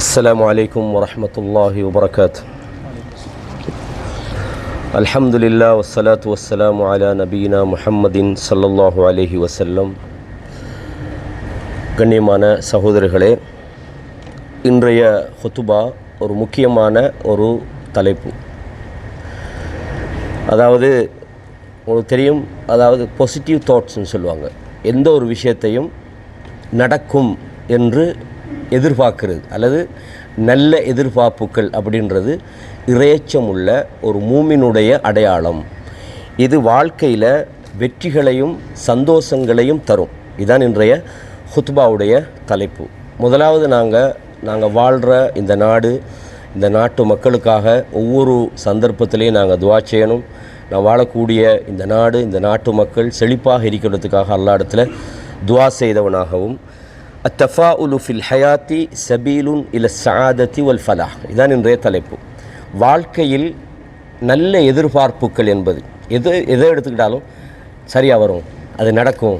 السلام عليكم ورحمة الله وبركاته الحمد لله والصلاة والسلام على نبينا محمد صلى الله عليه وسلم கண்ணியமான சகோதரர்களே இன்றைய ஹுத்துபா ஒரு முக்கியமான ஒரு தலைப்பு அதாவது உங்களுக்கு தெரியும் அதாவது பாசிட்டிவ் தாட்ஸ்னு சொல்லுவாங்க எந்த ஒரு விஷயத்தையும் நடக்கும் என்று எதிர்பார்க்கிறது அல்லது நல்ல எதிர்பார்ப்புகள் அப்படின்றது இறையச்சமுள்ள ஒரு மூமினுடைய அடையாளம். இது வாழ்க்கையில் வெற்றிகளையும் சந்தோஷங்களையும் தரும். இதான் இன்றைய ஹுத்பாவுடைய தலைப்பு. முதலாவது நாங்கள் நாங்கள் வாழ்கிற இந்த நாடு இந்த நாட்டு மக்களுக்காக ஒவ்வொரு சந்தர்ப்பத்திலையும் நாங்கள் துவா செய்யணும். நான் வாழக்கூடிய இந்த நாடு இந்த நாட்டு மக்கள் செழிப்பாக இருக்கிறதுக்காக அல்லா இடத்துல துவா செய்தவனாகவும் அத்தஃபாஉலு ஃபில் ஹயாத்தி சபீலுன் இல சாதத்தி வல் ஃபலாஹ். இதான் இன்றைய தலைப்பு. வாழ்க்கையில் நல்ல எதிர்பார்ப்புகள் என்பது. எது எதை எடுத்துக்கிட்டாலும் சரியாக வரும். அது நடக்கும்.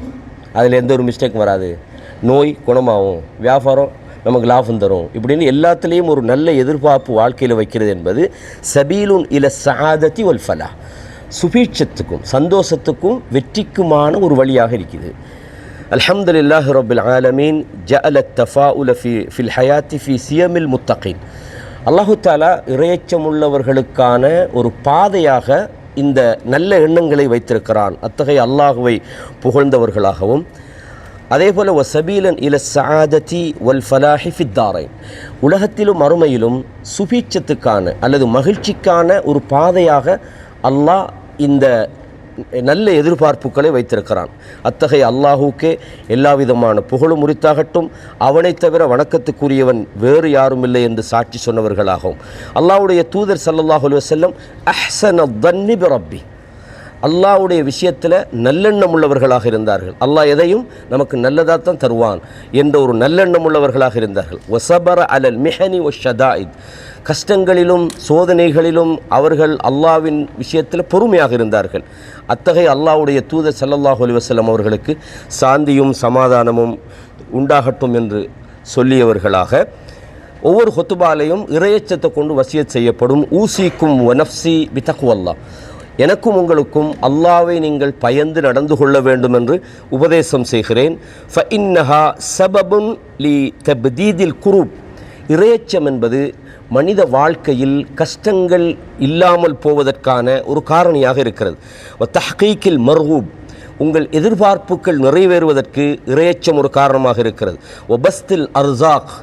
அதில் எந்த ஒரு மிஸ்டேக்கும் வராது. நோய் குணமாகும். வியாபாரம் நமக்கு லாபம் தரும். இப்படின்னு எல்லாத்துலேயும் ஒரு நல்ல எதிர்பார்ப்பு வாழ்க்கையில் வைக்கிறது என்பது சபீலுன் இல சாதத்தி வல் ஃபலா சுபீட்சத்துக்கும் சந்தோஷத்துக்கும் வெற்றிக்குமான ஒரு வழியாக இருக்குது. الحمد لله رب العالمين جعل التفاؤل في في الحياة في سيم المتقين அல்லாஹு தாலா இறையச்சம் உள்ளவர்களுக்கான ஒரு பாதையாக இந்த நல்ல எண்ணங்களை வைத்திருக்கிறான் அத்தகைய அல்லாஹுவை புகழ்ந்தவர்களாகவும் அதே போல் ஒ சபீலன் இல சாததி வல் ஃபலாஹி ஃபித்தாரை உலகத்திலும் மறுமையிலும் சுபீட்சத்துக்கான அல்லது மகிழ்ச்சிக்கான ஒரு பாதையாக அல்லாஹ் இந்த நல்ல எதிர்பார்ப்புகளை வைத்திருக்கிறான். அத்தகைய அல்லாஹுக்கே எல்லா விதமான புகழும் உரித்தாகட்டும். அவனைத் தவிர வணக்கத்துக்குரியவன் வேறு யாரும் இல்லை என்று சாட்சி சொன்னவர்களாகவும் அல்லாவுடைய தூதர் சல்லல்லாஹு அலைஹி அஹ்சன் தன்னி ரப்பி அல்லாஹ்வுடைய விஷயத்தில் நல்லெண்ணம் உள்ளவர்களாக இருந்தார்கள். அல்லாஹ் எதையும் நமக்கு நல்லதாக தான் தருவான் என்ற ஒரு நல்லெண்ணம் உள்ளவர்களாக இருந்தார்கள். ஒசபர அலல் மிஹனி ஒ ஷதாயித் கஷ்டங்களிலும் சோதனைகளிலும் அவர்கள் அல்லாவின் விஷயத்தில் பொறுமையாக இருந்தார்கள். அத்தகைய அல்லாவுடைய தூத சல்லல்லாஹு அலி வசலம் அவர்களுக்கு சாந்தியும் சமாதானமும் உண்டாகட்டும் என்று சொல்லியவர்களாக ஒவ்வொரு ஹொத்துபாலையும் இறையச்சத்தை கொண்டு வசியத் செய்யப்படும். ஊசிக்கும் வனப்சி பிதக்குவல்லா எனக்கும் உங்களுக்கும் அல்லாவை நீங்கள் பயந்து நடந்து கொள்ள வேண்டும் என்று உபதேசம் செய்கிறேன். ஃப இன்னஹா சபபுன் லி தப்தீதில் குரூப். இறையச்சம் என்பது மனித வாழ்க்கையில் கஷ்டங்கள் இல்லாமல் போவதற்கான ஒரு காரணியாக இருக்கிறது. தஹ்கீக்கில் மர்ஹூப். உங்கள் எதிர்பார்ப்புகள் நிறைவேறுவதற்கு இறையச்சம் ஒரு காரணமாக இருக்கிறது. ஒபஸ்தில் அர்சாக்.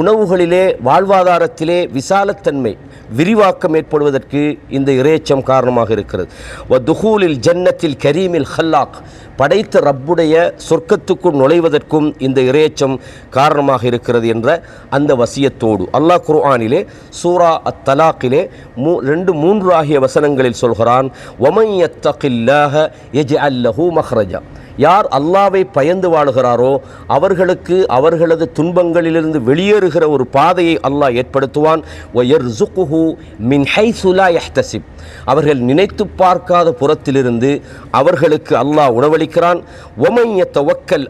உணவுகளிலே வாழ்வாதாரத்திலே விசாலத்தன்மை விரிவாக்கம் ஏற்படுவதற்கு இந்த இறைச்சம் காரணமாக இருக்கிறது. வ துகூலில் ஜன்னத்தில் கரீமில் ஹல்லாக் படைத்த ரப்புடைய சொர்க்கத்துக்குள் நுழைவதற்கும் இந்த இறையச்சம் காரணமாக இருக்கிறது என்ற அந்த வசியத்தோடு. அல்லாஹ் குர்ஆனிலே சூரா அத் தலாக்கிலே மூ ரெண்டு மூன்று ஆகிய வசனங்களில் சொல்கிறான் ஒமையத்தகில்லாக எஜ் அல்லஹூ மஹ்ரஜா. யார் அல்லாவை பயந்து வாழுகிறாரோ அவர்களுக்கு அவர்களது துன்பங்களிலிருந்து வெளியேறுகிற ஒரு பாதையை அல்லாஹ் ஏற்படுத்துவான். அவர்கள் நினைத்து பார்க்காத புறத்திலிருந்து அவர்களுக்கு அல்லாஹ் உணவளிக்கிறான். ஒமைய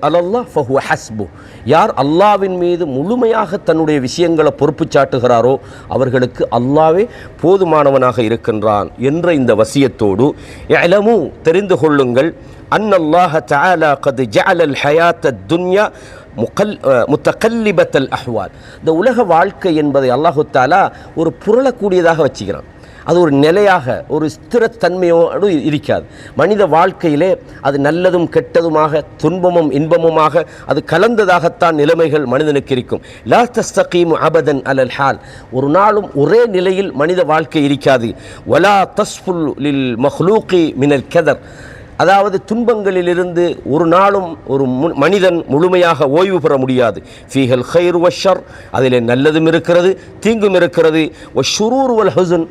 அலல்லா ஃபஹு ஹஸ்பு. யார் அல்லாவின் மீது முழுமையாக தன்னுடைய விஷயங்களை பொறுப்பு சாட்டுகிறாரோ அவர்களுக்கு அல்லாவே போதுமானவனாக இருக்கின்றான் என்ற இந்த வசியத்தோடு எலமும் தெரிந்து கொள்ளுங்கள். أن الله تعالى قد جعل الحياة الدنيا முகல் முத்தகல்லிபத்தல் அஹ்வால் இந்த உலக வாழ்க்கை என்பதை அல்லாஹு தாலா ஒரு புரளக்கூடியதாக வச்சுக்கிறான் அது ஒரு நிலையாக ஒரு ஸ்திரத்தன்மையோடு இருக்காது மனித வாழ்க்கையிலே அது நல்லதும் கெட்டதுமாக துன்பமும் இன்பமுமாக அது கலந்ததாகத்தான் நிலைமைகள் மனிதனுக்கு இருக்கும் லா தஸ்தகீமு அபதன் அலல் ஹால் ஒரு நாளும் ஒரே நிலையில் மனித வாழ்க்கை இருக்காது வலா தஸ்ஃபுல் லில் மஹ்லூக்கி மினல் கெதர் அதாவது துன்பங்களிலிருந்து ஒரு நாளும் ஒரு மனிதன் முழுமையாக ஓய்வு பெற முடியாது. ஃபீஹல் ஹைர் வஷர் அதிலே நல்லதும் இருக்கிறது தீங்கும் இருக்கிறது. ஒ ஷுரூர் வல் ஹசுன்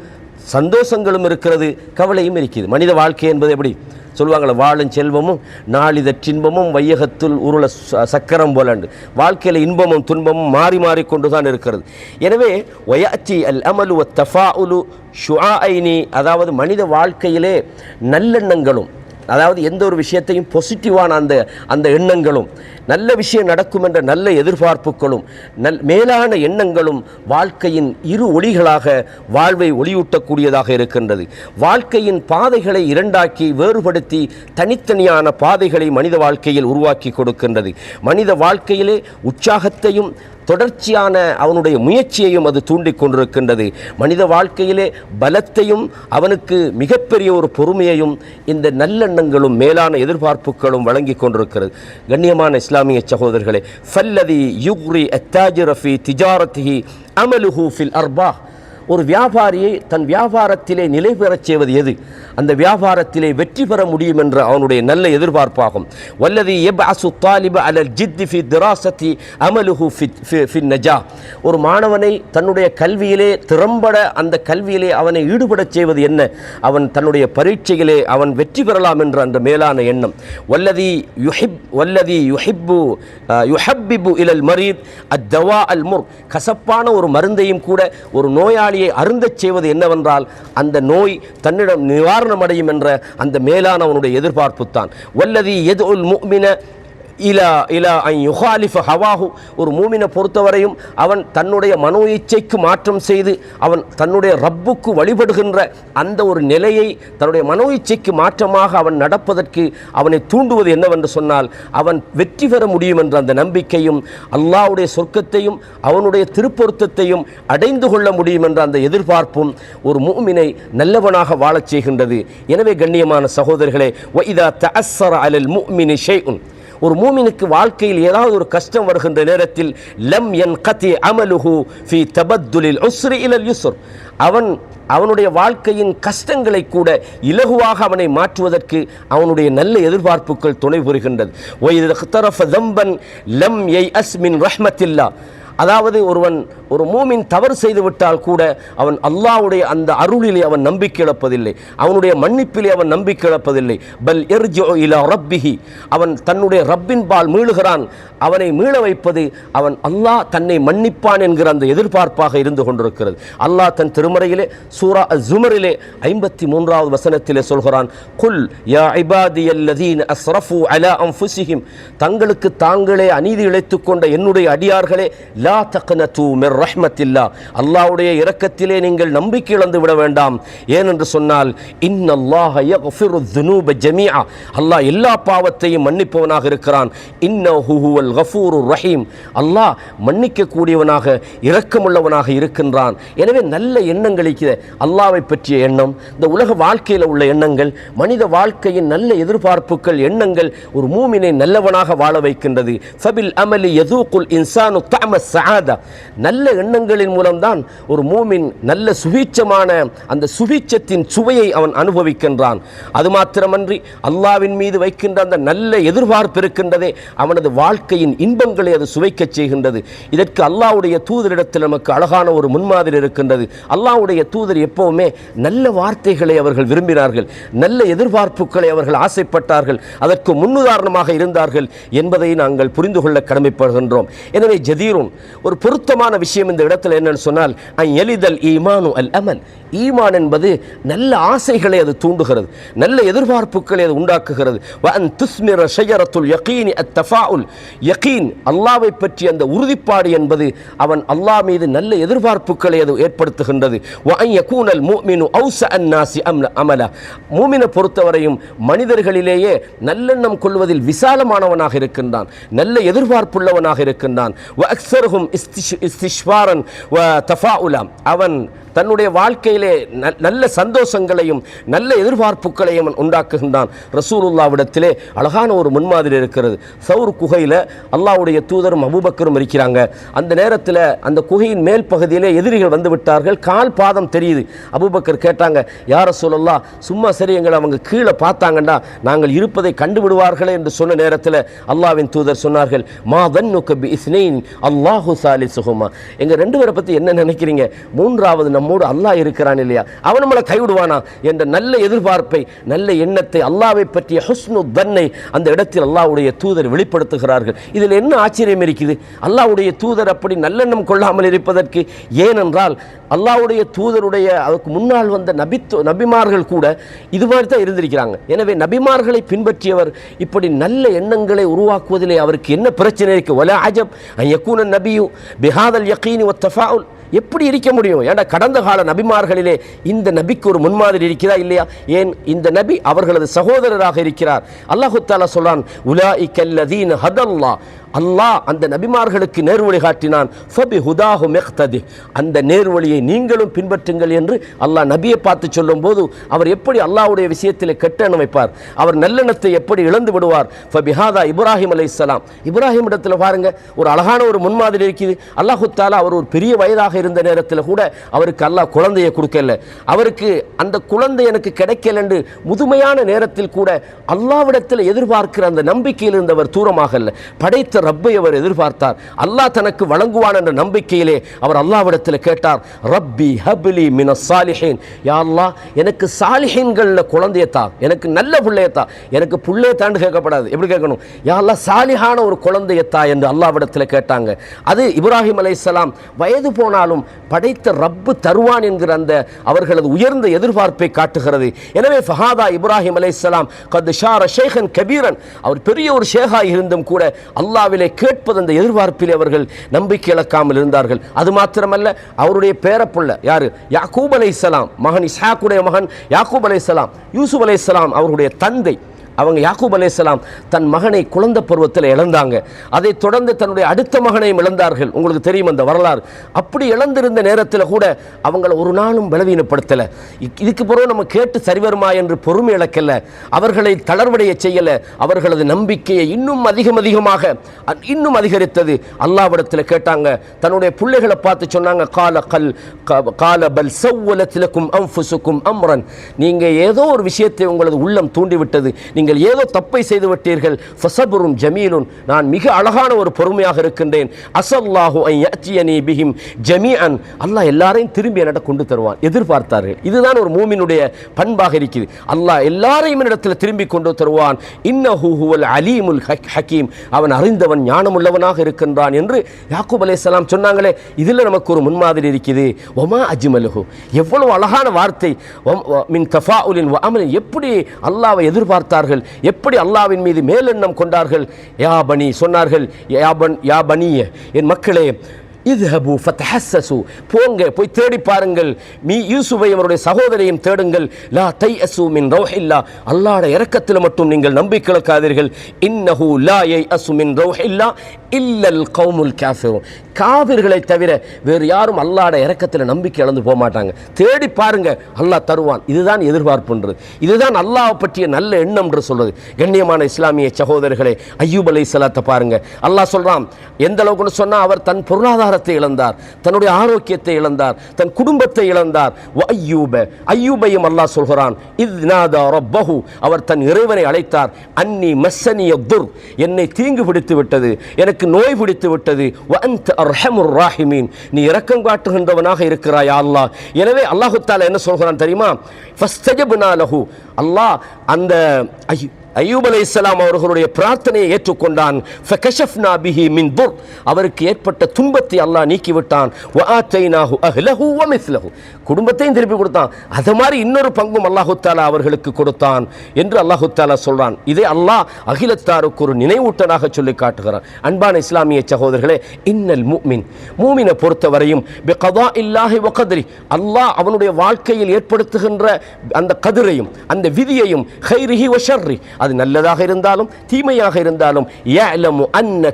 சந்தோஷங்களும் இருக்கிறது கவலையும் இருக்கிறது. மனித வாழ்க்கை என்பது எப்படி? சொல்லுவாங்களே வாழும் செல்வமும் நாளிதற்றின்பமும் வையகத்துள் உருள ச- சக்கரம் போலண்டு. வாழ்க்கையில் இன்பமும் துன்பமும் மாறி மாறி கொண்டு தான் இருக்கிறது. எனவே ஒயாச்சி அல் அமலு தஃபா உலு ஷுஆஇனி அதாவது மனித வாழ்க்கையிலே நல்லெண்ணங்களும் அதாவது எந்த ஒரு விஷயத்தையும் பாசிட்டிவான அந்த அந்த எண்ணங்களும் நல்ல விஷயம் நடக்கும் என்ற நல்ல எதிர்பார்ப்புகளும் நல் மேலான எண்ணங்களும் வாழ்க்கையின் இரு ஒளிகளாக வாழ்வை ஒளியூட்டக்கூடியதாக இருக்கின்றது. வாழ்க்கையின் பாதைகளை இரண்டாக்கி வேறுபடுத்தி தனித்தனியான பாதைகளை மனித வாழ்க்கையில் உருவாக்கி கொடுக்கின்றது. மனித வாழ்க்கையிலே உற்சாகத்தையும் தொடர்ச்சியான அவனுடைய முயற்சியையும் அது தூண்டிக் கொண்டிருக்கின்றது. மனித வாழ்க்கையிலே பலத்தையும் அவனுக்கு மிகப்பெரிய ஒரு பொறுமையையும் இந்த நல்லெண்ணங்களும் மேலான எதிர்பார்ப்புகளும் வழங்கி கொண்டிருக்கிறது. கண்ணியமான இஸ்லாமிய சகோதரர்களே ஃபல்லதி யுக்ரி அத்தாஜிரஃபி திஜாரத்திஹி அமலுஹு ஃபில் அர்பா ஒரு வியாபாரியை தன் வியாபாரத்திலே நிலை பெறச் செய்வது எது? அந்த வியாபாரத்திலே வெற்றி பெற முடியும் என்ற அவனுடைய நல்ல எதிர்பார்ப்பாகும். வல்லதி எப் அசு தாலிப அலல் ஜித்தி ஃபி திராசத்தி அமலுஹு ஃபி நஜா ஒரு மாணவனை தன்னுடைய கல்வியிலே திறம்பட அந்த கல்வியிலே அவனை ஈடுபடச் செய்வது என்ன? அவன் தன்னுடைய பரீட்சையிலே அவன் வெற்றி பெறலாம் என்ற அந்த மேலான எண்ணம். வல்லதி யுஹிப் வல்லதி யுஹிப்பு யுஹப்பிபு இலல் மரீத் அத்தவா அல் முர் கசப்பான ஒரு மருந்தையும் கூட ஒரு நோயாளி நோயாளியை அருந்தச் செய்வது என்னவென்றால் அந்த நோய் தன்னிடம் நிவாரணம் அடையும் என்ற அந்த மேலானவனுடைய எதிர்பார்ப்பு தான் வல்லதி எது உல் முக்மின இலா இலா ஐ யுகாலிஃப ஹவாஹு. ஒரு மூமினை பொறுத்தவரையும் அவன் தன்னுடைய மனோ இச்சைக்கு மாற்றம் செய்து அவன் தன்னுடைய ரப்புக்கு வழிபடுகின்ற அந்த ஒரு நிலையை தன்னுடைய மனோ இச்சைக்கு மாற்றமாக அவன் நடப்பதற்கு அவனை தூண்டுவது என்னவென்று சொன்னால் அவன் வெற்றி பெற முடியும் என்ற அந்த நம்பிக்கையும் அல்லாவுடைய சொர்க்கத்தையும் அவனுடைய திருப்பொருத்தத்தையும் அடைந்து கொள்ள முடியும் என்ற அந்த எதிர்பார்ப்பும் ஒரு மூமினை நல்லவனாக வாழச் செய்கின்றது. எனவே கண்ணியமான சகோதரர்களே வைதா தஅஸ்ஸர அலல் முஃமினி ஷைஉன். ஒரு மூமினுக்கு வாழ்க்கையில் ஏதாவது ஒரு கஷ்டம் வருகின்ற நேரத்தில் லம் என் கதி அமலுஹு ஃபி தபத்துலில் உஸ்ரி இலல் யுஸ்ர். அவன் அவனுடைய வாழ்க்கையின் கஷ்டங்களை கூட இலகுவாக அவனை மாற்றுவதற்கு அவனுடைய நல்ல எதிர்பார்ப்புகள் துணை புரிகின்றது. ஒய்து தம்பன் லம் எய் அஸ்மின் ரஹ்மத்தில்லா. அதாவது ஒருவன் ஒரு மூமின் தவறு செய்து விட்டால் கூட அவன் அல்லாவுடைய அந்த அருளிலே அவன் நம்பிக்கை இழப்பதில்லை. அவனுடைய மன்னிப்பிலே அவன் நம்பிக்கை இழப்பதில்லை. பல் எர்ஜோ இலா ரப்பிஹி. அவன் தன்னுடைய ரப்பின் பால் மீளுகிறான். அவனை மீள வைப்பது அவன் அல்லாஹ் தன்னை மன்னிப்பான் என்கிற அந்த எதிர்பார்ப்பாக இருந்து கொண்டிருக்கிறது. அல்லாஹ் தன் திருமறையிலே சூரா ஜுமரிலே ஐம்பத்தி மூன்றாவது வசனத்திலே சொல்கிறான் குல் யா இபாதியல்லதீன் அஸ்ரஃபு அலா தங்களுக்கு தாங்களே அநீதி இழைத்துக் கொண்ட என்னுடைய அடியார்களே லா தக்னது மிர் ரஹ்மத்தில்லா. அல்லாவுடைய இரக்கத்திலே நீங்கள் நம்பிக்கை இழந்து விட வேண்டாம். ஏனென்று சொன்னால் இன்னல்லாஹ ஜமியா அல்லாஹ் எல்லா பாவத்தையும் மன்னிப்பவனாக இருக்கிறான். இன்னஹு ஹுவல் கஃபூரு ரஹீம். அல்லாஹ் மன்னிக்கக்கூடியவனாக இரக்கமுள்ளவனாக இருக்கின்றான். எனவே நல்ல எண்ணங்கள் அல்லாவை பற்றிய எண்ணம் இந்த உலக வாழ்க்கையில் உள்ள எண்ணங்கள் மனித வாழ்க்கையின் நல்ல எதிர்பார்ப்புகள் எண்ணங்கள் ஒரு மூமினை நல்லவனாக வாழ வைக்கின்றது. ஃபபில் அமலி எதூக்குல் இன்சானு தஅம சஆதா நல்ல எண்ணங்களின் மூலம்தான் ஒரு மூமின் நல்ல சுபீட்சமான அந்த சுபீட்சத்தின் சுவையை அவன் அனுபவிக்கின்றான். அது மாத்திரமன்றி அல்லாவின் மீது வைக்கின்ற அந்த நல்ல எதிர்பார்ப்பு இருக்கின்றதே அவனது வாழ்க்கையின் இன்பங்களை அது சுவைக்கச் செய்கின்றது. இதற்கு அல்லாவுடைய தூதரிடத்தில் நமக்கு அழகான ஒரு முன்மாதிரி இருக்கின்றது. அல்லாஹ்வுடைய தூதர் எப்போவுமே நல்ல வார்த்தைகளை அவர்கள் விரும்பினார்கள் நல்ல எதிர்பார்ப்புகளை அவர்கள் ஆசைப்பட்டார்கள் அதற்கு முன்னுதாரணமாக இருந்தார்கள் என்பதை நாங்கள் புரிந்து கொள்ள கடமைப்படுகின்றோம். எனவே ஜதீரும் ஒரு பொருத்தமான முக்கியமான விஷயம் இந்த இடத்துல என்னன்னு சொன்னால் எளிதல் ஈமானு அல் அமல். ஈமான் என்பது நல்ல ஆசைகளை அது தூண்டுகிறது நல்ல எதிர்பார்ப்புகளை அது உண்டாக்குகிறது. துஸ்மிர ஷையரத்துல் யகீனி அத் தஃபாஉல். யகீன் அல்லாவை பற்றி அந்த உறுதிப்பாடு என்பது அவன் அல்லாஹ் மீது நல்ல எதிர்பார்ப்புகளை அது ஏற்படுத்துகின்றது. வ அன் யகூனல் முஃமினு அவுஸ அன்னாசி அம்ல அமல. மூமினை பொறுத்தவரையும் மனிதர்களிலேயே நல்லெண்ணம் கொள்வதில் விசாலமானவனாக இருக்கின்றான் நல்ல எதிர்பார்ப்புள்ளவனாக இருக்கின்றான். استشفارا وتفاؤلا. അവൻ தன்னுடைய வாழ்க்கையிலே நல்ல சந்தோஷங்களையும் நல்ல எதிர்பார்ப்புகளையும் உண்டாக்குகின்றான். ரசூலுல்லாவிடத்திலே அழகான ஒரு முன்மாதிரி இருக்கிறது. சவுர் குகையில் அல்லாவுடைய தூதரும் அபூபக்கரும் இருக்கிறாங்க. அந்த நேரத்தில் அந்த குகையின் மேல் பகுதியிலே எதிரிகள் வந்து விட்டார்கள். கால் பாதம் தெரியுது. அபூபக்கர் கேட்டாங்க யார சொல்லல்லா சும்மா சரி எங்களை அவங்க கீழே பார்த்தாங்கண்டா நாங்கள் இருப்பதை கண்டுவிடுவார்களே என்று சொன்ன நேரத்தில் அல்லாஹ்வின் தூதர் சொன்னார்கள் மாதன் தன்னுக்க பி அல்லாஹு சாலி சுகுமா எங்கள் ரெண்டு பேரை பற்றி என்ன நினைக்கிறீங்க? மூன்றாவது நம்மோடு அல்லாஹ் இருக்கிறான் இல்லையா? அவன் நம்மளை கைவிடுவானா? என்ற நல்ல எதிர்பார்ப்பை நல்ல எண்ணத்தை அல்லாவை பற்றிய ஹுஸ்னு தன்னை அந்த இடத்தில் அல்லாவுடைய தூதர் வெளிப்படுத்துகிறார்கள். இதில் என்ன ஆச்சரியம் இருக்குது அல்லாஹ்வுடைய தூதர் அப்படி நல்லெண்ணம் கொள்ளாமல் இருப்பதற்கு ஏனென்றால் அல்லாவுடைய தூதருடைய அதுக்கு முன்னால் வந்த நபித்து நபிமார்கள் கூட இது மாதிரி தான் இருந்திருக்கிறாங்க. எனவே நபிமார்களை பின்பற்றியவர் இப்படி நல்ல எண்ணங்களை உருவாக்குவதிலே அவருக்கு என்ன பிரச்சனை இருக்கு? வல அஜப் யக்கூன நபியு பிஹாதல் யக்கீனி ஒத்தஃபாவுல் எப்படி இருக்க முடியும்? ஏன்னா கடந்த கால நபிமார்களிலே இந்த நபிக்கு ஒரு முன்மாதிரி இருக்கிறதா இல்லையா? ஏன் இந்த நபி அவர்களது சகோதரராக இருக்கிறார். அல்லாஹு தாலா சொல்றான் உலா இக்கல்லதீன் ஹதல்லா. அல்லாஹ் அந்த நபிமார்களுக்கு நேர்வழி காட்டினான். ஃபபி ஹுதாஹு மெஹ்ததி அந்த நேர்வழியை நீங்களும் பின்பற்றுங்கள் என்று அல்லாஹ் நபியை பார்த்து சொல்லும்போது அவர் எப்படி அல்லாஹ்வுடைய விஷயத்தில் கெட்டெண்ணம் வைப்பார்? அவர் நல்லெண்ணத்தை எப்படி இழந்து விடுவார்? ஃபபிஹாதா இப்ராஹிம் இஸ்லாம் இப்ராஹிம் இடத்துல பாருங்க ஒரு அழகான ஒரு முன்மாதிரி இருக்குது. அல்லாஹு தாலா அவர் ஒரு பெரிய வயதாக இருந்த நேரத்தில் கூட அவருக்கு அல்லாஹ் குழந்தையை கொடுக்கல. அவருக்கு அந்த குழந்தை எனக்கு கிடைக்கல என்று முதுமையான நேரத்தில் கூட அல்லாவிடத்தில் எதிர்பார்க்கிற அந்த நம்பிக்கையில் இருந்தவர் தூரமாகல. படைத்த ரப்பை அவர் எதிர்பார்த்தார். அல்லாஹ் தனக்கு வழங்குவான் என்ற நம்பிக்கையிலே அவர் அல்லாவிடத்தில் கேட்டார் ரப்பி ஹபிலி மின சாலிஹேன். யா அல்லாஹ் எனக்கு சாலிஹீன்களில் குழந்தையத்தா எனக்கு நல்ல பிள்ளையத்தா எனக்கு புள்ளைய தாண்டு கேட்கப்படாது. எப்படி கேட்கணும்? யா அல்லாஹ் சாலிஹான ஒரு குழந்தையத்தா என்று அல்லாவிடத்தில் கேட்டாங்க. அது இப்ராஹிம் அலைஹிஸ்ஸலாம் வயது போனாலும் படைத்த ரப்பு தருவான் என்கிற அந்த அவர்களது உயர்ந்த எதிர்பார்ப்பை காட்டுகிறது. எனவே ஃபஹாதா இப்ராஹிம் அலைஹிஸ்ஸலாம் கத் ஷார ஷேഖன் கபீரன். அவர் பெரிய ஒரு ஷேகா இருந்தும் கூட அல்லாவிலே கேட்பது அந்த எதிர்பார்ப்பில் அவர்கள் நம்பிக்கை இழக்காமல் இருந்தார்கள். அது மாத்திரமல்ல அவருடைய பேரப்புள்ள யாரு? யாக்கூப் அலைஹிஸ்ஸலாம் மகன் இசாக்குடைய மகன் யாக்கூப் அலைஹிஸ்ஸலாம் யூசுப் அலைஹிஸ்ஸலாம் அவருடைய தந்தை. அவங்க யாக்கூப் அலேஸ்லாம் தன் மகனை குழந்தை பருவத்தில் இழந்தாங்க. அதைத் தொடர்ந்து தன்னுடைய அடுத்த மகனையும் இழந்தார்கள். உங்களுக்கு தெரியும் அந்த வரலாறு. அப்படி இழந்திருந்த நேரத்தில் கூட அவங்கள ஒரு நாளும் பலவீனப்படுத்தலை. இதுக்கு பிறகு நம்ம கேட்டு சரிவருமா என்று பொறுமை இழக்கல. அவர்களை தளர்வடைய செய்யல. அவர்களது நம்பிக்கையை இன்னும் அதிகம் அதிகமாக இன்னும் அதிகரித்தது அல்லாவிடத்தில் கேட்டாங்க. தன்னுடைய பிள்ளைகளை பார்த்து சொன்னாங்க கால கல் க- கால பல் சவ்வலத்திலக்கும் அம்புசுக்கும் அம்ரன். நீங்கள் ஏதோ ஒரு விஷயத்தை உங்களது உள்ளம் தூண்டிவிட்டது. நீங்கள் நீங்கள் ஏதோ தப்பை செய்து விட்டீர்கள் ஃபசபுரும் ஜமீலுன் நான் மிக அழகான ஒரு பொறுமையாக இருக்கின்றேன். அசல்லாஹு ஐயனி யஅ்தியனி பிஹிம் ஜமீஅன். அல்லாஹ் எல்லாரையும் திரும்பி என்னிட கொண்டு தருவான். எதிர்பார்த்தார்கள். இதுதான் ஒரு மூமினுடைய பண்பாக இருக்குது அல்லாஹ் எல்லாரையும் என்னிடத்தில் திரும்பி கொண்டு தருவான். இன்னஹு ஹுவல் அலீமுல் ஹக்கீம். அவன் அறிந்தவன் ஞானமுள்ளவனாக இருக்கின்றான் என்று யாக்கூப் அலைஹிஸ்ஸலாம் சொன்னாங்களே இதில் நமக்கு ஒரு முன்மாதிரி இருக்குது. ஒமா அஜ்மலுஹு. எவ்வளவு அழகான வார்த்தை. மின் தஃபா உலின் அமலின் எப்படி அல்லாவை எதிர்பார்த்தார்கள் எப்படி அல்லாவின் மீது மேலெண்ணம் கொண்டார்கள்? யா பனி சொன்னார்கள் யா பன் யா பனிய என் மக்களே இதுஹபு ஃபத்தஹஸ்ஸசு போங்க போய் தேடி பாருங்கள். மீ யூசுபை அவருடைய சகோதரையும் தேடுங்கள். லா தை அசு மின் ரௌஹில்லா. இறக்கத்தில் மட்டும் நீங்கள் நம்பிக்கை இழக்காதீர்கள் இன்னஹு லா யை அசு மின் ரௌஹில்லா. இல்லல் கௌமுல் காஃபிரும் காவிர்களை தவிர வேறு யாரும் அல்லாட இறக்கத்தில் நம்பிக்கை இழந்து போக மாட்டாங்க. தேடி பாருங்க அல்லாஹ் தருவான். இதுதான் எதிர்பார்ப்புன்றது. இதுதான் அல்லாஹ் பற்றிய நல்ல எண்ணம் என்று சொல்றது. கண்ணியமான இஸ்லாமிய சகோதரர்களே ஐயூப் அலை சலாத்தை பாருங்க. அல்லாஹ் சொல்றான் எந்த அளவுக்குன்னு சொன்னால் அவர் தன் பொருளாதார பொருளாதாரத்தை இழந்தார் தன்னுடைய ஆரோக்கியத்தை இழந்தார் தன் குடும்பத்தை இழந்தார். ஐயூப ஐயூபையும் அல்லாஹ் சொல்கிறான் இத் ரப்பஹு. அவர் தன் இறைவனை அழைத்தார் அன்னி மஸ்ஸனிய துர் என்னை தீங்கு பிடித்து விட்டது எனக்கு நோய் பிடித்து விட்டது. வந்த் அர்ஹமுர் ராஹிமீன். நீ இரக்கம் காட்டுகின்றவனாக இருக்கிறாய் அல்லாஹ். எனவே அல்லாஹு தாலா என்ன சொல்கிறான் தெரியுமா? ஃபஸ்தஜபுனா லஹு. அல்லாஹ் அந்த ஐயூப் அலை இஸ்லாம் அவர்களுடைய பிரார்த்தனையை ஏற்றுக்கொண்டான். அவருக்கு ஏற்பட்ட துன்பத்தை அல்லாஹ் நீக்கிவிட்டான். வமிஸ்லஹு. குடும்பத்தையும் திருப்பி கொடுத்தான். அது மாதிரி இன்னொரு பங்கும் அல்லாஹு தாலா அவர்களுக்கு கொடுத்தான் என்று அல்லாஹு தாலா சொல்றான். இதை அல்லாஹ் அகிலத்தாருக்கு ஒரு நினைவூட்டனாக சொல்லி காட்டுகிறான். அன்பான இஸ்லாமிய சகோதரர்களே இன்னல் மூமின் மூமினை பொறுத்தவரையும் இல்லாஹி அல்லாஹ் அவனுடைய வாழ்க்கையில் ஏற்படுத்துகின்ற அந்த கதிரையும் அந்த விதியையும் ஹைரிஹி ஒஷர்ரி அது நல்லதாக இருந்தாலும் தீமையாக இருந்தாலும் அன்ன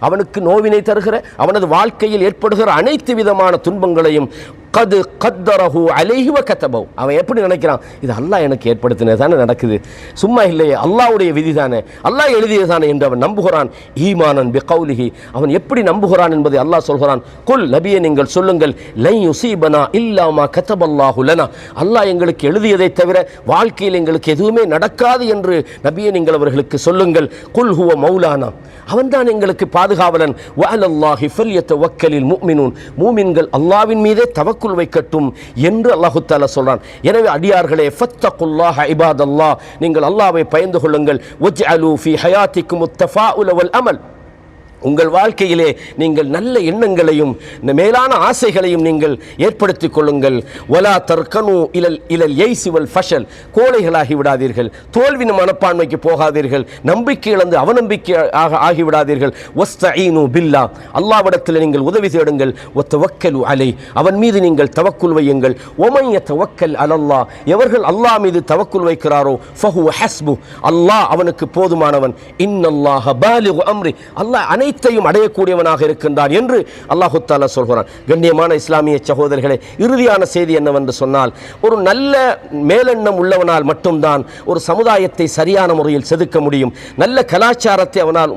அவனுக்கு நோவினை தருகிற அவனது வாழ்க்கையில் ஏற்படுகிற அனைத்து விதமான துன்பங்களையும் கது கத்தரஹு அலேஹி வ கத்தபஹு அவன் எப்படி நினைக்கிறான்? இது அல்லாஹ் எனக்கு ஏற்படுத்தினது தானே நடக்குது. சும்மா இல்லையே அல்லாஹ்வுடைய விதி தானே அல்லாஹ் எழுதியது தானே என்று அவன் நம்புகிறான். ஈமானன் பி கௌலிஹி அவன் எப்படி நம்புகிறான் என்பதை அல்லாஹ் சொல்கிறான். குல் நபியை நீங்கள் சொல்லுங்கள். லை யுசீபனா இல்லாமா கத்தபல்லாஹுலனா அல்லாஹ் எங்களுக்கு எழுதியதை தவிர வாழ்க்கையில் எங்களுக்கு எதுவுமே நடக்காது என்று நபியை நீங்கள் அவர்களுக்கு சொல்லுங்கள். குல் ஹுவ மௌலானா. அவன்தான் எங்களுக்கு பாதுகாவலன். வஅலல்லாஹி ஃபல்யத்தவக்கலில் முஃமினூன். மூமின்கள் அல்லாவின் மீதே கட்டுக்குள் வைக்கட்டும் என்று அல்லாஹு தாலா சொல்றான். எனவே அடியார்களே ஃபத்தகுல்லாஹ் இபாதல்லா நீங்கள் அல்லாவை பயந்து கொள்ளுங்கள். ஒஜ் அலூஃபி ஹயாத்திக்கு முத்தஃபா உலவல் அமல். உங்கள் வாழ்க்கையிலே நீங்கள் நல்ல எண்ணங்களையும் இந்த மேலான ஆசைகளையும் நீங்கள் ஏற்படுத்திக் கொள்ளுங்கள். ஒலா தர்கனு இலல் இலல் எய்சிவல் ஃபஷல். கோழைகளாகி விடாதீர்கள். தோல்வின் மனப்பான்மைக்கு போகாதீர்கள். நம்பிக்கை இழந்து அவநம்பிக்கை ஆக ஆகிவிடாதீர்கள் ஒஸ்தஈனு பில்லா. அல்லாவிடத்தில் நீங்கள் உதவி தேடுங்கள். ஒத்த ஒத்தவக்கலு அலை. அவன் மீது நீங்கள் தவக்குள் வையுங்கள். ஒமைய தவக்கல் அலல்லா. எவர்கள் அல்லாஹ் மீது தவக்குள் வைக்கிறாரோ ஃபஹு ஹஸ்பு. அல்லாஹ் அவனுக்கு போதுமானவன். இன்னல்லாஹ பாலிகு அம்ரி. அல்லாஹ் அனைத்தையும் அடையக்கூடியவனாக இருக்கின்றான் என்று அல்லாஹு தாலா சொல்கிறான். கண்ணியமான இஸ்லாமிய சகோதரர்களே இறுதியான செய்தி என்னவென்று சொன்னால் ஒரு நல்ல மேலெண்ணம் உள்ளவனால் மட்டும்தான் ஒரு சமுதாயத்தை சரியான முறையில் செதுக்க முடியும். நல்ல கலாச்சாரத்தை அவனால்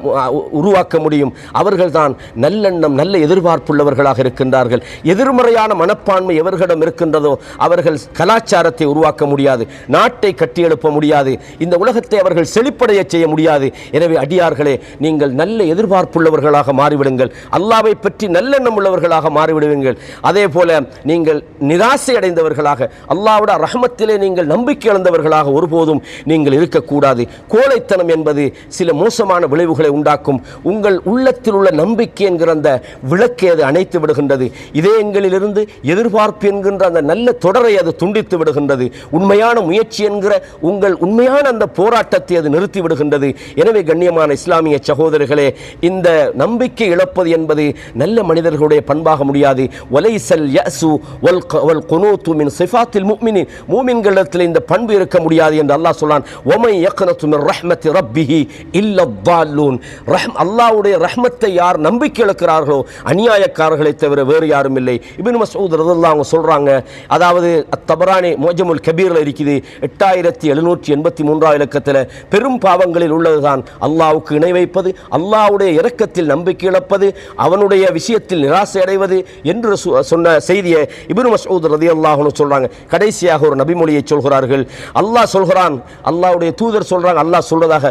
உருவாக்க முடியும். அவர்கள்தான் நல்லெண்ணம் நல்ல எதிர்பார்ப்புள்ளவர்களாக இருக்கின்றார்கள். எதிர்மறையான மனப்பான்மை எவர்களிடம் இருக்கின்றதோ அவர்கள் கலாச்சாரத்தை உருவாக்க முடியாது. நாட்டை கட்டியெழுப்ப முடியாது. இந்த உலகத்தை அவர்கள் செழிப்படைய செய்ய முடியாது. எனவே அடியார்களே நீங்கள் நல்ல எதிர்பார்ப்பு உள்ளவர்களாக மாறிவிடுங்கள். அல்லாவை பற்றி நல்லெண்ணம் உள்ளவர்களாக மாறிவிடுவீர்கள். அதே போல நீங்கள் நிராசை அடைந்தவர்களாக அல்லாவோட ரஹமத்திலே நீங்கள் நம்பிக்கை இழந்தவர்களாக ஒருபோதும் நீங்கள் இருக்கக்கூடாது. கோழைத்தனம் என்பது சில மோசமான விளைவுகளை உண்டாக்கும். உங்கள் உள்ளத்தில் உள்ள நம்பிக்கை என்கிற அந்த விளக்கை அது அணைத்து விடுகின்றது. இதயங்களிலிருந்து எதிர்பார்ப்பு என்கின்ற அந்த நல்ல தொடரை அது துண்டித்து விடுகின்றது. உண்மையான முயற்சி என்கிற உங்கள் உண்மையான அந்த போராட்டத்தை அது நிறுத்தி விடுகின்றது. எனவே கண்ணியமான இஸ்லாமிய சகோதரர்களே இந்த நம்பிக்கை இழப்பது என்பது நல்ல மனிதர்களுடைய பண்பாக முடியாது. ஒலைசல் யசு வல் வல் குனூத்து மின் சிஃபாத்தில் முக்மினி. மூமின்களிடத்தில் இந்த பண்பு இருக்க முடியாது என்று அல்லாஹ் சொல்லான் ஒமை யக்னத்து மின் ரஹ்மத்தி ரப்பிஹி இல்லவாலூன் தால்லூன். ரஹ் அல்லாஹ்வுடைய ரஹ்மத்தை யார் நம்பிக்கை இழக்கிறார்களோ அநியாயக்காரர்களை தவிர வேறு யாரும் இல்லை. இபின் மசூத் ரலியல்லாஹு அவங்க சொல்கிறாங்க அதாவது தபரானி மோஜமுல் கபீரில் இருக்குது எட்டாயிரத்தி எழுநூற்றி எண்பத்தி மூன்றாம் இலக்கத்தில் பெரும் பாவங்களில் உள்ளதுதான். அல்லாவுக்கு இணை வைப்பது அல்லாவுடைய இறக்க இயக்கத்தில் நம்பிக்கை இழப்பது அவனுடைய விஷயத்தில் நிராசை அடைவது என்று சொன்ன செய்தியை இபின் மசூத் ரதி அல்லாஹுன்னு சொல்கிறாங்க கடைசியாக ஒரு நபிமொழியை சொல்கிறார்கள். அல்லாஹ் சொல்கிறான் அல்லாஹுடைய தூதர் சொல்கிறாங்க அல்லாஹ் சொல்றதாக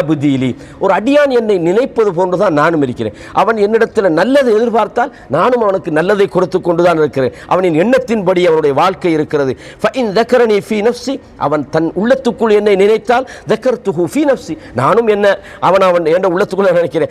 அபுதீலி. ஒரு அடியான் என்னை நினைப்பது போன்று தான் நானும் இருக்கிறேன். அவன் என்னிடத்தில் நல்லதை எதிர்பார்த்தால் நானும் அவனுக்கு நல்லதை கொடுத்து கொண்டு தான் இருக்கிறேன். அவனின் எண்ணத்தின்படி அவனுடைய வாழ்க்கை இருக்கிறது. அவன் தன் உள்ளத்துக்குள் என்னை நினைத்தால் நானும் என்ன அவன் அவன் அவன் என்ற உள்ளத்துக்குள்ளே நினைக்கிறேன்?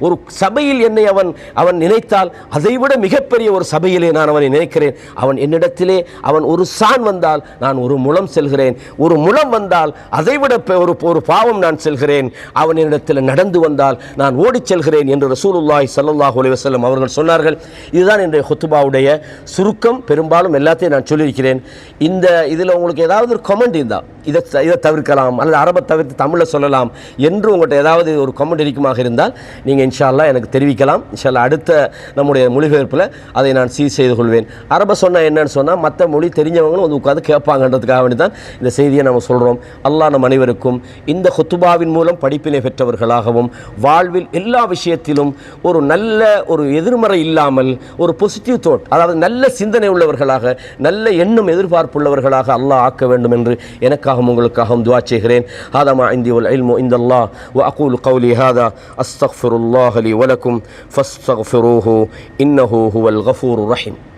ஒரு சபையில் என்னை அவன் அவன் நினைத்தால் அதைவிட மிகப்பெரிய ஒரு சபையிலே நான் அவனை நினைக்கிறேன். அவன் என்னிடத்திலே அவன் ஒரு சான் வந்தால் நான் ஒரு முளம் செல்கிறேன். ஒரு முளம் வந்தால் அதைவிட ஒரு ஒரு பாவம் நான் செல்கிறேன். அவன் என்னிடத்தில் நடந்து வந்தால் நான் ஓடிச் செல்கிறேன் என்று ரசூலுல்லாய் சல்லாஹ் அலுவலம் அவர்கள் சொன்னார்கள். இதுதான் இன்றைய ஹொத்துபாவுடைய சுருக்கம். பெரும்பாலும் எல்லாத்தையும் நான் சொல்லியிருக்கிறேன். இந்த இதில் உங்களுக்கு ஏதாவது ஒரு கமெண்ட் இருந்தால் இதை இதை தவிர்க்கலாம். அல்லது அரபை தவிர்த்து தமிழில் சொல்லலாம் என்று உங்கள்கிட்ட ஏதாவது ஒரு கமெண்ட் இருக்குமாக இருந்தால் நீங்கள் இன்ஷா அல்லாஹ் எனக்கு தெரிவிக்கலாம். இன்ஷால்லா அடுத்த நம்முடைய மொழிபெயர்ப்பில் அதை நான் சீர் செய்து கொள்வேன். அரபை சொன்னால் என்னன்னு சொன்னால் மற்ற மொழி தெரிஞ்சவங்களும் வந்து உட்காந்து கேட்பாங்கன்றதுக்காக வேண்டி தான் இந்த செய்தியை நம்ம சொல்கிறோம் அல்லாஹ் நம் அனைவருக்கும் இந்த ஹொத்துபாவின் மூலம் படிப்பினை பெற்றவர்களாகவும் வாழ்வில் எல்லா விஷயத்திலும் ஒரு நல்ல ஒரு எதிர்மறை இல்லாமல் ஒரு பாசிட்டிவ் தோட் அதாவது நல்ல சிந்தனை உள்ளவர்களாக நல்ல எண்ணம் எதிர்பார்ப்புள்ளவர்களாக அல்லாஹ் ஆக்க வேண்டும் என்று எனக்கு وأرقاهم وملكاهم دعاء شهرين. هذا ما عندي والعلم عند الله. وأقول قولي هذا أستغفر الله لي ولكم فاستغفروه إنه هو الغفور الرحيم.